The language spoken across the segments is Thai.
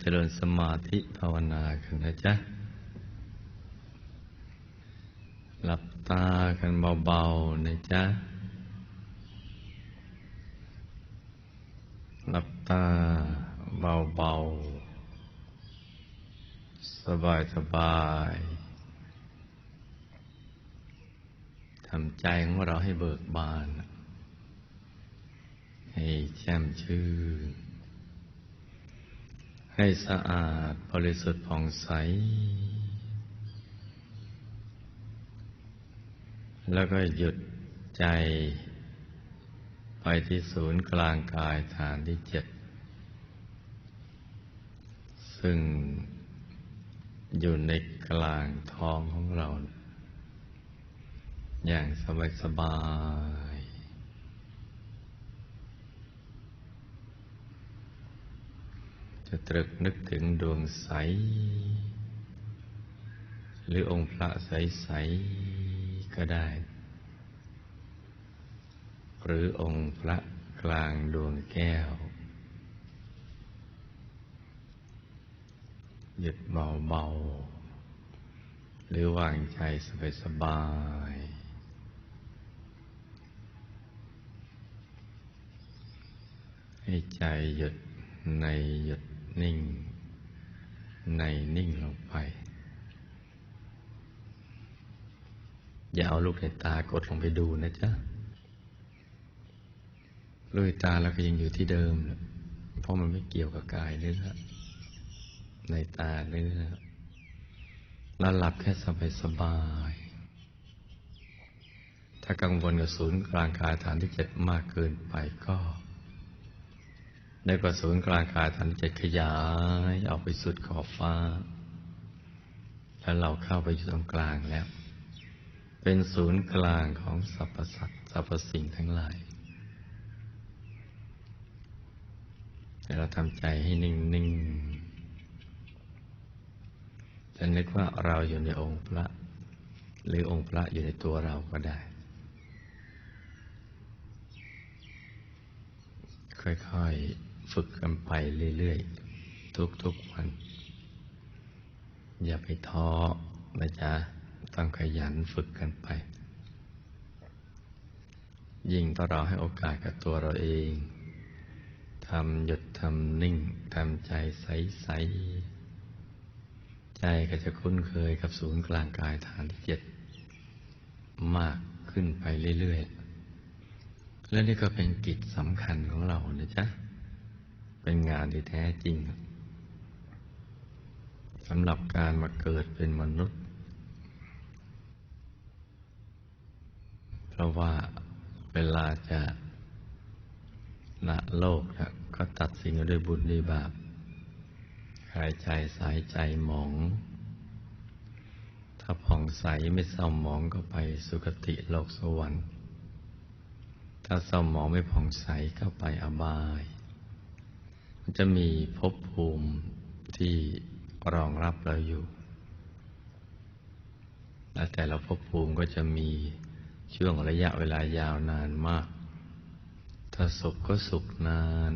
เจริญสมาธิภาวนากันนะจ๊ะ หลับตากันเบาๆนะจ๊ะ หลับตาเบาๆ สบายๆทำใจของเราให้เบิกบาน ให้แช่มชื่น ให้สะอาดบริสุทธิ์ผ่องใส แล้วก็หยุดใจ ไปที่ศูนย์กลางกายฐานที่เจ็ด ซึ่งอยู่ในกลางท้องของเรา อย่างสบายสบาย จะตรึกนึกถึงดวงใส หรือองค์พระใส ๆ ก็ได้ หรือองค์พระกลางดวงแก้ว หยุดเบาๆหรือวางใจสบายๆให้ใจหยุดในหยุด นิ่ง ในนิ่งลงไป อย่าเอาลูกในตากดลงไปดูนะจ๊ะลูกในตาเราก็ยังอยู่ที่เดิม เพราะมันไม่เกี่ยวกับกายเนื้อในตาเนื้อเราหลับแค่สบายสบาย ถ้ากังวลกับศูนย์กลางกายฐานที่เจ็ดมากเกินไปก็ ในกว่าศูนย์กลางกายฐานจะขยายออกไปสุดขอบฟ้า แล้วเราเข้าไปอยู่ตรงกลางแล้ว เป็นศูนย์กลางของสรรพสัตว์สรรพสิ่งทั้งหลายแต่เราทำใจให้นิ่งๆจะนึกว่าเราอยู่ในองค์พระ หรือองค์พระอยู่ในตัวเราก็ได้ ค่อยๆ ฝึกกันไปเรื่อยๆ ทุกๆวัน อย่าไปท้อนะจ๊ะต้องขยันฝึกกันไป ยิ่งต่อเราให้โอกาสกับตัวเราเองทำหยุดทำนิ่งทำใจใสๆ ใจก็จะคุ้นเคยกับศูนย์กลางกายฐานที่เจ็ดมากขึ้นไปเรื่อยๆ และนี่ก็เป็นกิจสำคัญของเรานะจ๊ะ เป็นงานที่แท้จริงสำหรับการมาเกิดเป็นมนุษย์ เพราะว่าเวลาจะละโลกนะก็ตัดสิ่งด้วยบุญด้วยบาปหายใจสายใจหมอง ถ้าผ่องใสไม่เศร้าหมองก็ไปสุคติโลกสวรรค์ ถ้าเศร้าหมองไม่ผ่องใสก็ไปอบาย จะมีภพภูมิที่รองรับเราอยู่ และแต่ละภพภูมิก็จะมีช่วงระยะเวลายาวนานมาก ถ้าสุขก็สุขนาน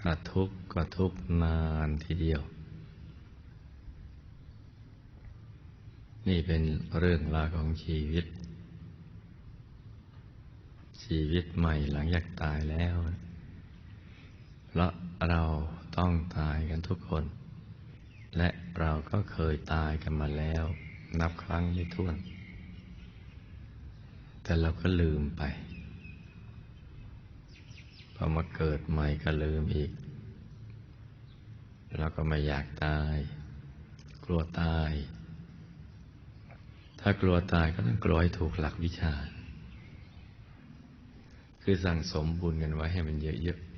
ถ้าทุกข์ก็ทุกข์นานทีเดียว นี่เป็นเรื่องราวของชีวิต ชีวิตใหม่หลังจากตายแล้ว ราะเราต้องตายกันทุกคน และเราก็เคยตายกันมาแล้ว นับครั้งไม่ถ้วน แต่เราก็ลืมไปพอมาเกิดใหม่ก็ลืมอีก เราก็ไม่อยากตาย กลัวตาย ถ้ากลัวตายก็ต้องกลัวให้ถูกหลักวิชา คือสั่งสมบุญกันไว้ให้มันเยอะๆ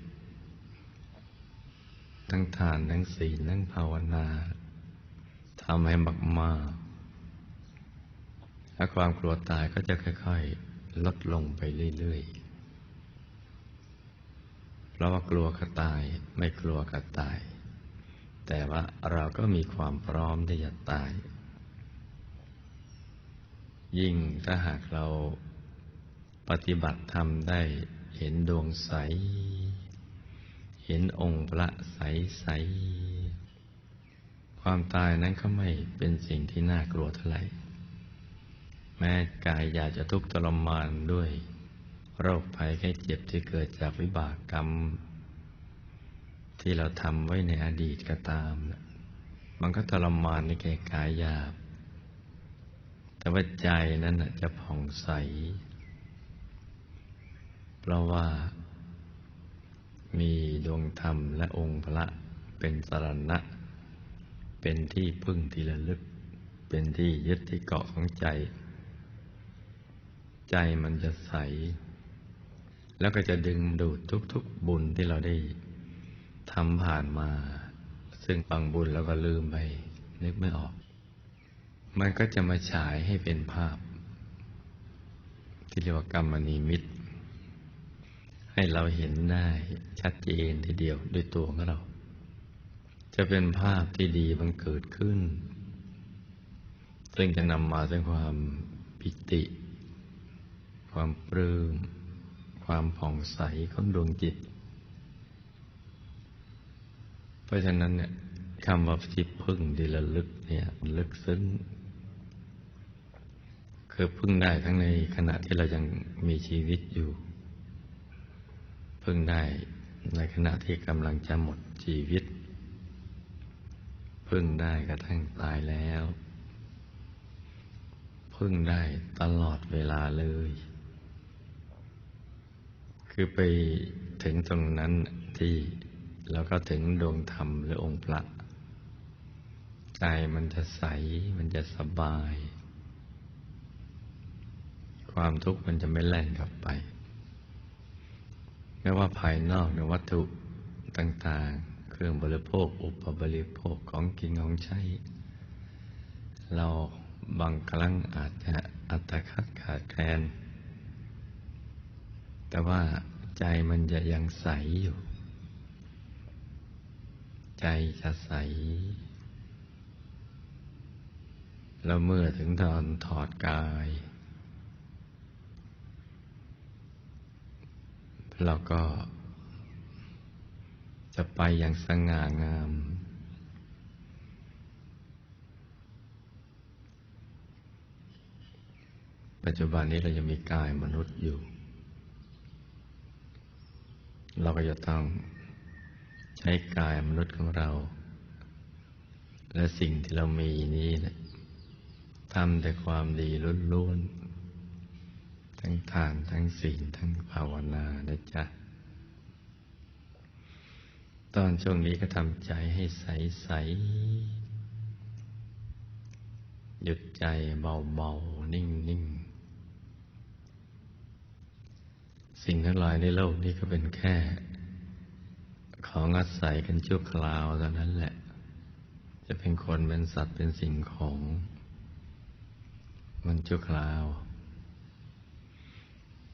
ทั้งทานทั้งศีลทั้งภาวนาทำให้มากมาถ้าความกลัวตายก็จะค่อย ๆ ลดลงไปเรื่อยๆ เพราะว่ากลัวกระตายไม่กลัวกระตาย แต่ว่าเราก็มีความพร้อมที่จะตาย ยิ่งถ้าหากเราปฏิบัติธรรมได้เห็นดวงใส เห็นองค์พระใสใสความตายนั้นก็ไม่เป็นสิ่งที่น่ากลัวเท่าไหร่ แม้กายอยากจะทุกข์ทรมานด้วย โรคภัยแค่เจ็บที่เกิดจากวิบากกรรม ที่เราทำไว้ในอดีตก็ตามนะมันก็ทรมานในแก่กายหยาบ แต่ว่าใจนั้นจะผ่องใส เพราะว่า มีดวงธรรมและองค์พระเป็นสรณะ เป็นที่พึ่งที่ระลึก เป็นที่ยึดที่เกาะของใจ ใจมันจะใส แล้วก็จะดึงดูดทุกๆบุญที่เราได้ทำผ่านมา ซึ่งบางบุญแล้วก็ลืมไปนึกไม่ออก มันก็จะมาฉายให้เป็นภาพ ที่เรียกว่ากรรมนิมิต ให้เราเห็นได้ชัดเจนทีเดียวด้วยตัวของเรา จะเป็นภาพที่ดีบังเกิดขึ้น ซึ่งจะนำมาซึ่งความปิติ ความปลื้มความผ่องใสของดวงจิต เพราะฉะนั้นเนี่ยคำว่าที่พึ่งดีละลึกเนี่ยลึกซึ้งคือพึ่งได้ทั้งในขณะที่เรายังมีชีวิตอยู่ พึ่งได้ในขณะที่กำลังจะหมดชีวิต พึ่งได้กระทั่งตายแล้ว พึ่งได้ตลอดเวลาเลย คือไปถึงตรงนั้นที่เราก็ถึงดวงธรรมหรือองค์พระใจมันจะใสมันจะสบาย ความทุกข์มันจะไม่แล่นกลับไป ไม่ว่าภายนอกในวัตถุต่างๆ เครื่องบริโภค อุปบริโภคของกินของใช้ เราบางครั้งอาจจะอัตคัดขาดแคลน แต่ว่าใจมันจะยังใสอยู่ ใจจะใส แล้วเมื่อถึงตอนถอดกาย เราก็จะไปอย่างสง่างาม ปัจจุบันนี้เรายังมีกายมนุษย์อยู่ เราก็จะต้องใช้กายมนุษย์ของเรา และสิ่งที่เรามีนี้นะทำแต่ความดีล้วนๆ ทั้งทานทั้งศีลทั้งภาวนานะจ๊ะ ตอนช่วงนี้ก็ทำใจให้ใสใส หยุดใจเบาเบานิ่งนิ่งสิ่งทั้งหลายในโลกนี้ก็เป็นแค่ ของอาศัยกันชั่วคราวเท่านั้นแหละ จะเป็นคนเป็นสัตว์เป็นสิ่งของ มันชั่วคราว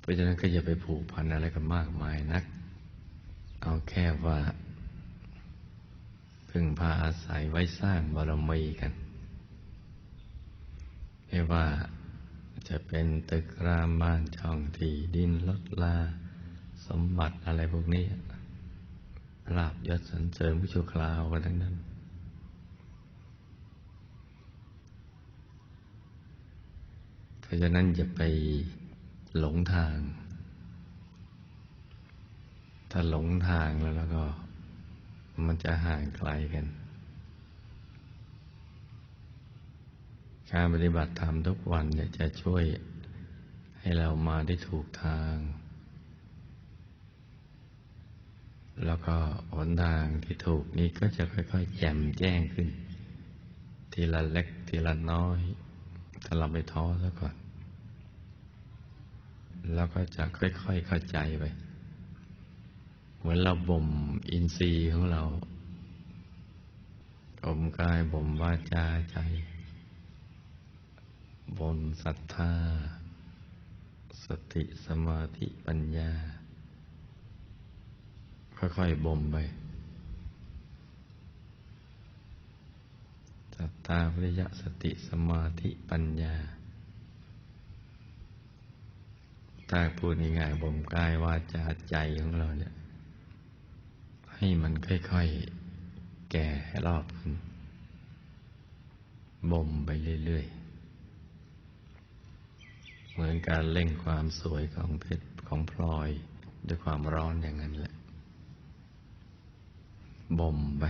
เพราะฉะนั้นก็อย่าไปผูกพันอะไรกันมากมายนัก เอาแค่ว่า พึ่งพาอาศัยไว้สร้างบารมีกันไม่ว่าจะเป็นตึกรามบ้านช่องที่ดินลดลา สมบัติอะไรพวกนี้ลาบยศสันเสริญผู้ชั่วคราวกันทั้งนั้นเพราะฉะนั้นอย่าไป หลงทาง ถ้าหลงทางแล้วแล้วก็ มันจะห่างไกลกัน การปฏิบัติธรรมทุกวันเนี่ยจะช่วยให้เรามาได้ถูกทาง แล้วก็หนทางที่ถูกนี้ก็จะค่อยๆแจ่มแจ้งขึ้น ทีละเล็กทีละน้อย ถ้าเราไม่ท้อซะก่อน เราก็จะค่อยๆเข้าใจไป เหมือนเราบ่มอินทรีย์ของเราบ่มกายบ่มวาจาใจบ่มศรัทธา สติสมาธิปัญญา ค่อยๆบ่มไปศรัทธาวิริยะสติสมาธิปัญญา ถ้าพูดง่ายๆบ่มกายวาจาใจของเราเนี่ย ให้มันค่อยๆ แก่รอบขึ้นบ่มไปเรื่อยๆ เหมือนการเล่งความสวยของเพชรของพลอย ด้วยความร้อนอย่างนั้นแหละบ่มไป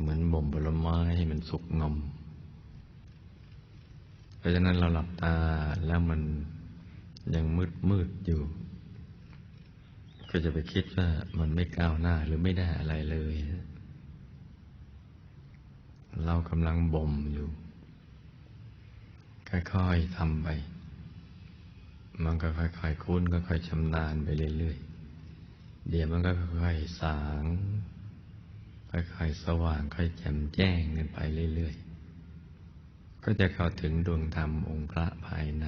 เหมือนบ่มผลไม้ให้มันสุกงอม เพราะฉะนั้นเราหลับตาแล้วมัน ยังมืดมืดอยู่ ก็จะไปคิดว่ามันไม่ก้าวหน้าหรือไม่ได้อะไรเลย เรากำลังบ่มอยู่ ค่อยๆทำไป มันก็ค่อยๆคุ้นค่อยๆชำนาญไปเรื่อยๆ เดี๋ยวมันก็ค่อยๆสางค่อยๆสว่างค่อยแจ่มแจ้งกันไปเรื่อยๆ ก็จะเข้าถึงดวงธรรมองค์พระภายใน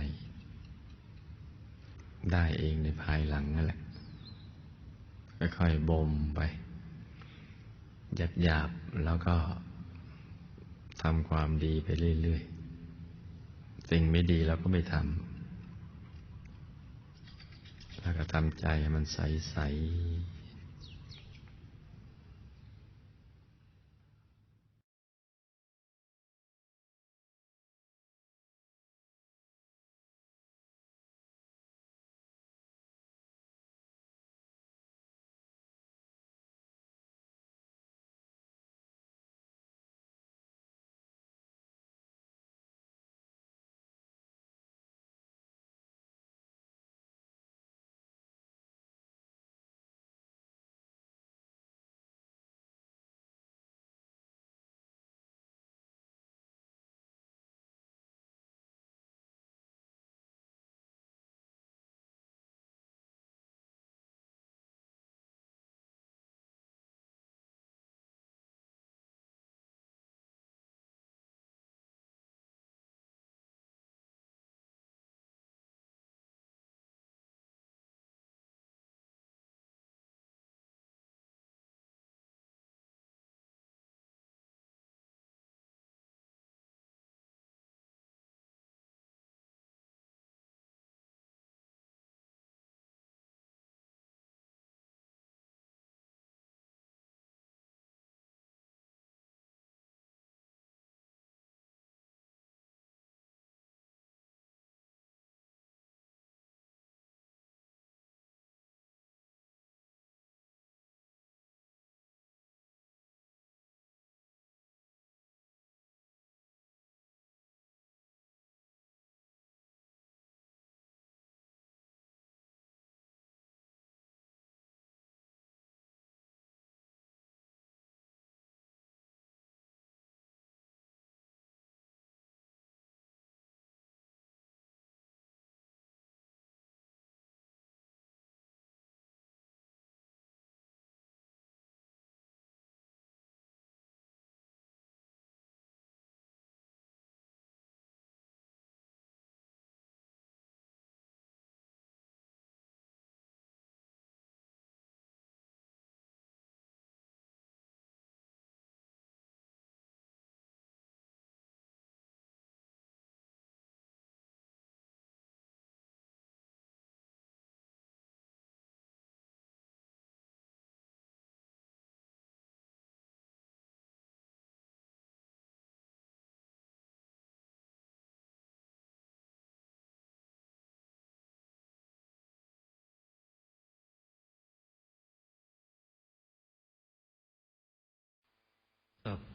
ได้เองในภายหลังนั่นแหละ ค่อยๆบ่มไปหยาบๆแล้วก็ทำความดีไปเรื่อยๆ สิ่งไม่ดีเราก็ไม่ทำแล้วก็ทำใจให้มันใสๆ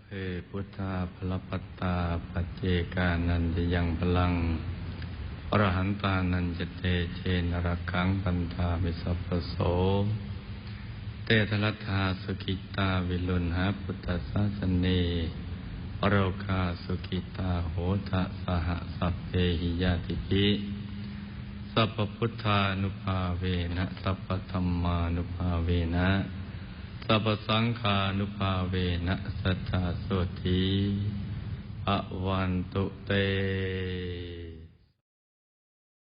เพพุทธาพลปัตตาปัจเจกานันจะยังพลังอรหันตานันจะเตเชนรักขังปันธามิสัพพโส เตทลัทธาสุกิตาวิลุณหาพุทธศาสนอโรคาสุกิตาโหทะสหสัพเพหิยาติปิสัพพุทธานุภาเวนะสัพพธรรมานุภาเวนะ สัพสังขานุภาเวนะสัจจาโสธีภวันตุเต